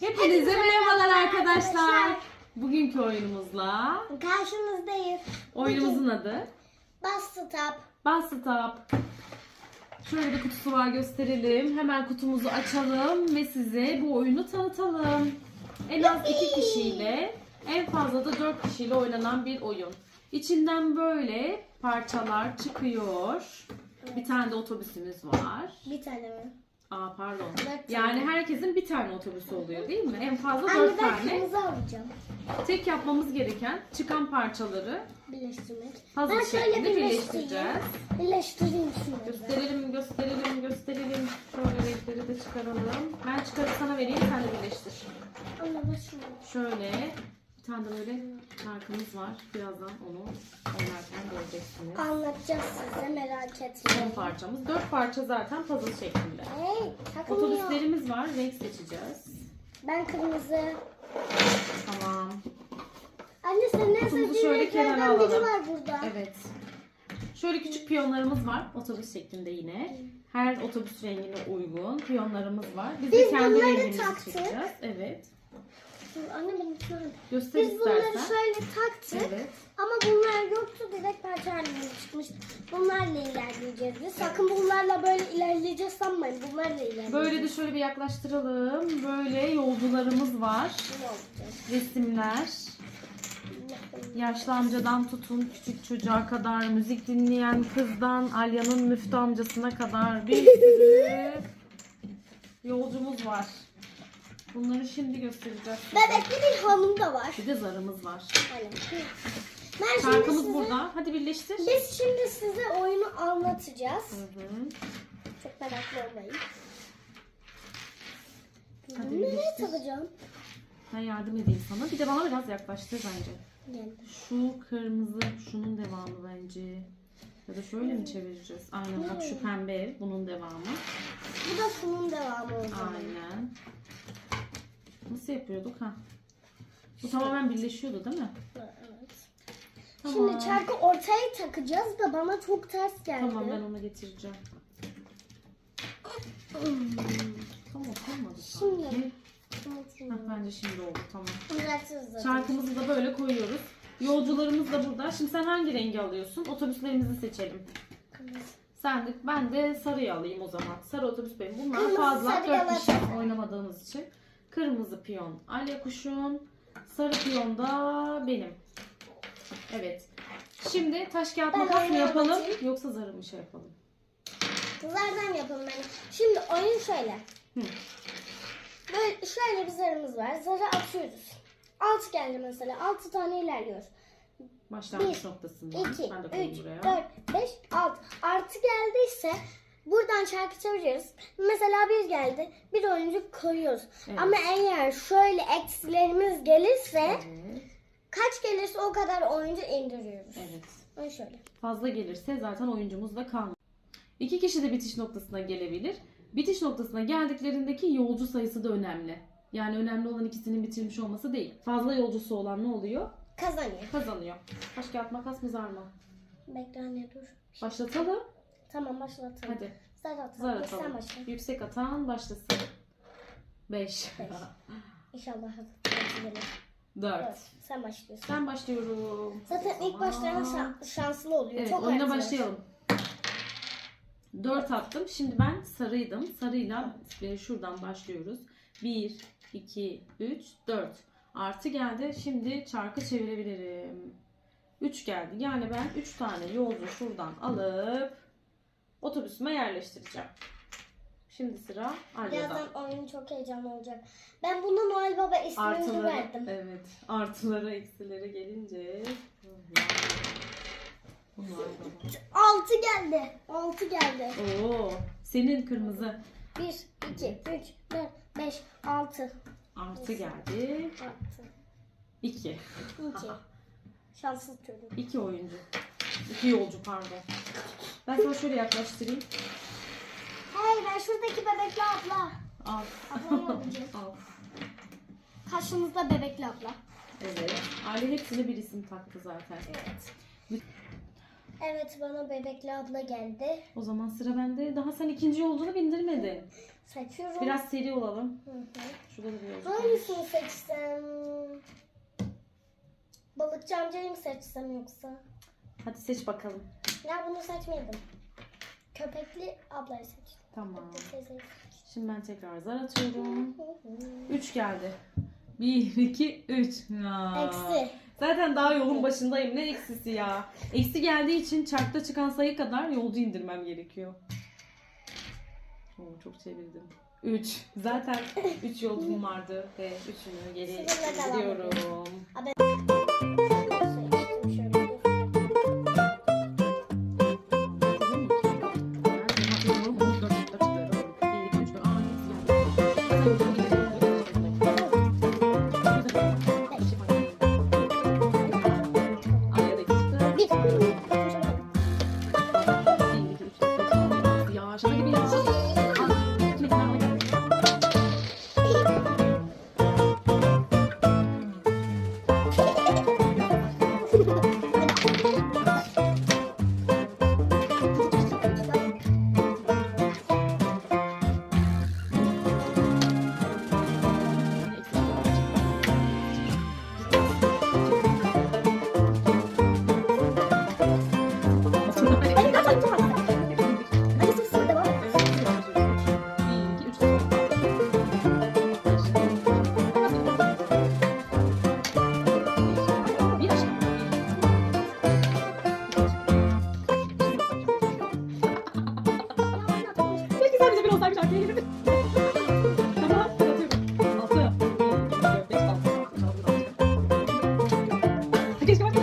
Hepinize merhabalar arkadaşlar. Bugünkü oyunumuzla Karşınızdayız. oyunumuzun adı Bas Stop. Şöyle bir kutusu var gösterelim. Hemen kutumuzu açalım ve size bu oyunu tanıtalım. En az iki kişiyle en fazla da dört kişiyle oynanan bir oyun. İçinden böyle parçalar çıkıyor. Bir tane de otobüsümüz var. Bir tane mi? Aa pardon. Dört tane. Yani herkesin bir tane otobüsü oluyor değil mi? En fazla Anne dört ben tane. kırmızı alacağım. Tek yapmamız gereken çıkan parçaları Birleştirmek. puzzle Ben şöyle birleştireyim. birleştireceğiz. Birleştireyim şunları. Gösterelim, gösterelim, gösterelim. Şöyle renkleri de çıkaralım. Ben çıkarıp sana vereyim, sen de birleştir. Anne şunu. Şöyle tane de böyle şarkımız var. Birazdan onu oynarken göreceksiniz. Anlatacağız size merak etmeyin. parçamız. Dört parça zaten puzzle şeklinde. Hey takılmıyor. Otobüslerimiz var. Renk seçeceğiz. Ben kırmızı. Tamam. Anne sen ne Kutumuzu sevdiğin şöyle kenara renklerden biri alalım. var burada. Evet. Şöyle küçük piyonlarımız var. Otobüs şeklinde yine. Her otobüs rengine uygun piyonlarımız var. Biz, de Biz kendi bunları rengimizi taktık. çekeceğiz. Evet. Dur, Anne benim. Göster Biz bunları istersen. şöyle taktık. Evet. Ama bunlar yoktu direkt parça halinde çıkmıştı. Bunlarla ilerleyeceğiz biz. Sakın bunlarla böyle ilerleyeceğiz sanmayın. Bunlarla ilerleyeceğiz. Böyle de şöyle bir yaklaştıralım. Böyle yolcularımız var. Resimler. Yaşlı amcadan tutun küçük çocuğa kadar, müzik dinleyen kızdan Alya'nın müftü amcasına kadar bir sürü yolcumuz var. Bunları şimdi göstereceğiz. size. Bebekli bir hanım da var. Bir de zarımız var. Ben şimdi Şarkımız size, burada. Hadi birleştir. Biz şimdi size oyunu anlatacağız. Hı hı. Çok meraklı olmayın. Hadi Bunu nereye birleştir. takacağım? Ben yardım edeyim sana. Bir de bana biraz yaklaştır bence. Geldi. Şu kırmızı şunun devamı bence. Ya da şöyle mi çevireceğiz? Aynen bak şu pembe ev bunun devamı. Bu da şunun devamı o zaman. Aynen. Nasıl yapıyorduk ha? Bu tamamen birleşiyordu değil mi? Evet. Tamam. Şimdi çarkı ortaya takacağız da bana çok ters geldi. Tamam ben onu getireceğim. Tamam olmadı sanki. Şimdi. Heh, bence şimdi oldu tamam. Zaten. Şarkımızı da böyle koyuyoruz. Yolcularımız da burada. Şimdi sen hangi rengi alıyorsun? Otobüslerimizi seçelim. Kırmızı. Sen de, ben de sarıyı alayım o zaman. Sarı otobüs benim. Bunlar Kırmızı, fazla. sarı, Dört kişi yavaş. oynamadığımız için. Kırmızı piyon Alya kuşun. Sarı piyon da benim. Evet. Şimdi taş kağıt Ben makas mı yapalım anlatayım. yoksa zarı mı şey yapalım? Kızlardan yapalım ben. Şimdi oyun şöyle. Hı. Böyle şöyle bir zarımız var. Zarı atıyoruz. 6 geldi mesela. 6 tane ilerliyoruz. Başlangıç noktasından. 2, ben de koyayım 3, buraya. 4, 5, 6. Artı geldiyse buradan çarkı çevireceğiz. Mesela bir geldi. Bir oyuncu koyuyoruz. Evet. Ama eğer şöyle eksilerimiz gelirse Evet. kaç gelirse o kadar oyuncu indiriyoruz. evet. Oyun şöyle. Fazla gelirse zaten oyuncumuz da kalmaz. İki kişi de bitiş noktasına gelebilir. Bitiş noktasına geldiklerindeki yolcu sayısı da önemli. Yani önemli olan ikisinin bitirmiş olması değil. Fazla yolcusu olan ne oluyor? Kazanıyor. Kazanıyor. Taş kağıt makas mı zar mı? Bekle anne dur. Başlatalım. Tamam başlatalım. Hadi. Zar atalım. Zar atalım. Sen başla. Yüksek atan başlasın. 5. Beş. İnşallah hatırlayabilirim. 4. Evet, sen başlıyorsun. Ben başlıyorum. Zaten ilk başlayan şan- şanslı oluyor. Evet Çok oyuna artıyor. başlayalım. 4 attım. Şimdi ben sarıydım. Sarıyla e, şuradan başlıyoruz. 1, 2, 3, 4. Artı geldi. Şimdi çarkı çevirebilirim. 3 geldi. Yani ben 3 tane yolcu şuradan alıp otobüsüme yerleştireceğim. Şimdi sıra Alya'da. Birazdan oyun çok heyecanlı olacak. Ben buna Noel Baba ismini Artıları, verdim. evet. Artılara, eksilere gelince. Bunlar da 6 geldi. 6 geldi. Oo, senin kırmızı 1, 2, 3, 4, 5, 6. artı geldi. 6. 2. 2. Şanssız çocuk. 2 oyuncu. 2 yolcu pardon. Ben sana şöyle yaklaştırayım. Hey ben şuradaki bebekli abla. Al. Al. Karşımızda bebekli abla. Evet. Aile hepsine bir isim taktı zaten. Evet. Evet bana bebekli abla geldi. O zaman sıra bende. Daha sen ikinci yolcunu bindirmedin. Seçiyorum. Biraz seri olalım. Hı hı. Şurada da bir yolcu. Hangisini seçsem? Balıkçı amcayı mı seçsem yoksa? Hadi seç bakalım. Ya bunu seçmedim. Köpekli ablayı seçtim. Tamam. Şimdi ben tekrar zar atıyorum. 3 geldi. 1, 2, 3. Eksi. Zaten daha yolun başındayım. Ne eksisi ya? Eksi geldiği için çarkta çıkan sayı kadar yolcu indirmem gerekiyor. Oo, çok çevirdim. 3. Zaten 3 yolcum vardı ve 3'ünü geri indiriyorum. Altı.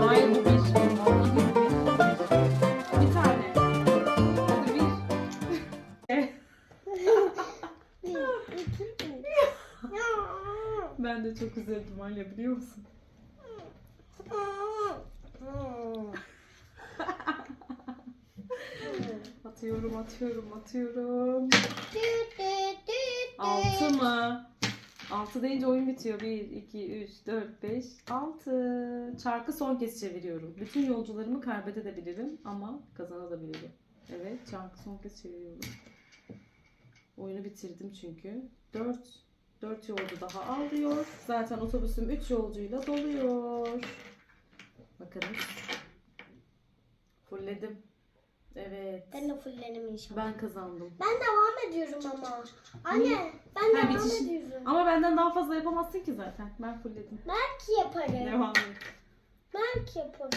Hayır bu bir. Tane. Bir. Ya. Ben de çok üzüldüm Alya biliyor musun? Atıyorum atıyorum atıyorum. Altı mı? Altı deyince oyun bitiyor. 1, 2, 3, 4, 5, 6. Çarkı son kez çeviriyorum. Bütün yolcularımı kaybedebilirim ama kazanabilirim. Evet çarkı son kez çeviriyorum. Oyunu bitirdim çünkü. 4, 4 yolcu daha alıyor. Zaten otobüsüm 3 yolcuyla doluyor. Bakalım. Fullledim. Evet. Ben de fullerim inşallah. Ben kazandım. Ben devam ediyorum ama. Anne ben Ha, devam bitiş- ediyorum. Ama benden daha fazla yapamazsın ki zaten. Ben fullledim. Belki yaparım. Devam et. Belki yaparım.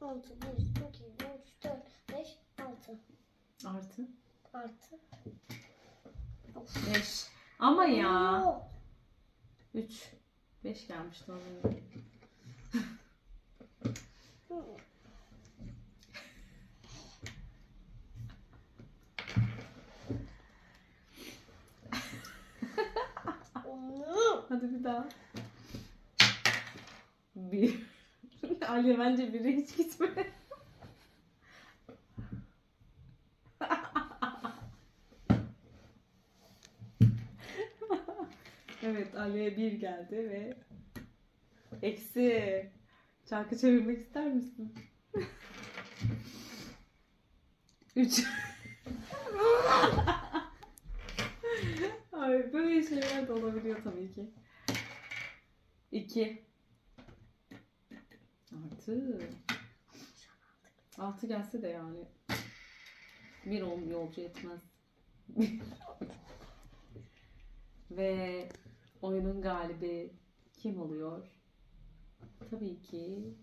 6, 1, 2, 3, 4, 5, 6. Artı. Artı. 5. Ama ya. Oo. 3. 5 gelmişti onun. Oo. Hadi bir daha. 1. Ali bence 1'e hiç gitme. evet Ali'ye 1 geldi ve eksi. Çarkı çevirmek ister misin? 3. Ay böyle şeyler de olabiliyor tabii ki. 2. Artı. 6 gelse de yani. Bir ol- yolcu etmez. Ve oyunun galibi kim oluyor? Tabii ki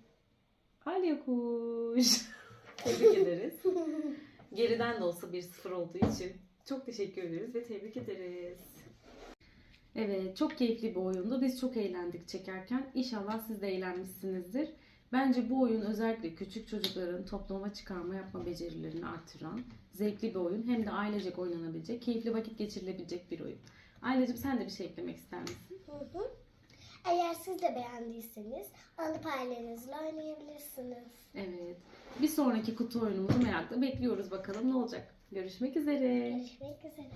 Alya Kuş. Tebrik ederiz. Geriden de olsa 1-0 olduğu için çok teşekkür ederiz ve tebrik ederiz. Evet, çok keyifli bir oyundu. Biz çok eğlendik çekerken. İnşallah siz de eğlenmişsinizdir. Bence bu oyun özellikle küçük çocukların toplama çıkarma yapma becerilerini artıran zevkli bir oyun. Hem de ailecek oynanabilecek, keyifli vakit geçirilebilecek bir oyun. Ailecim sen de bir şey eklemek ister misin? Hı hı. Eğer siz de beğendiyseniz alıp ailenizle oynayabilirsiniz. Evet. Bir sonraki kutu oyunumuzu merakla bekliyoruz bakalım ne olacak. Görüşmek üzere. Görüşmek üzere.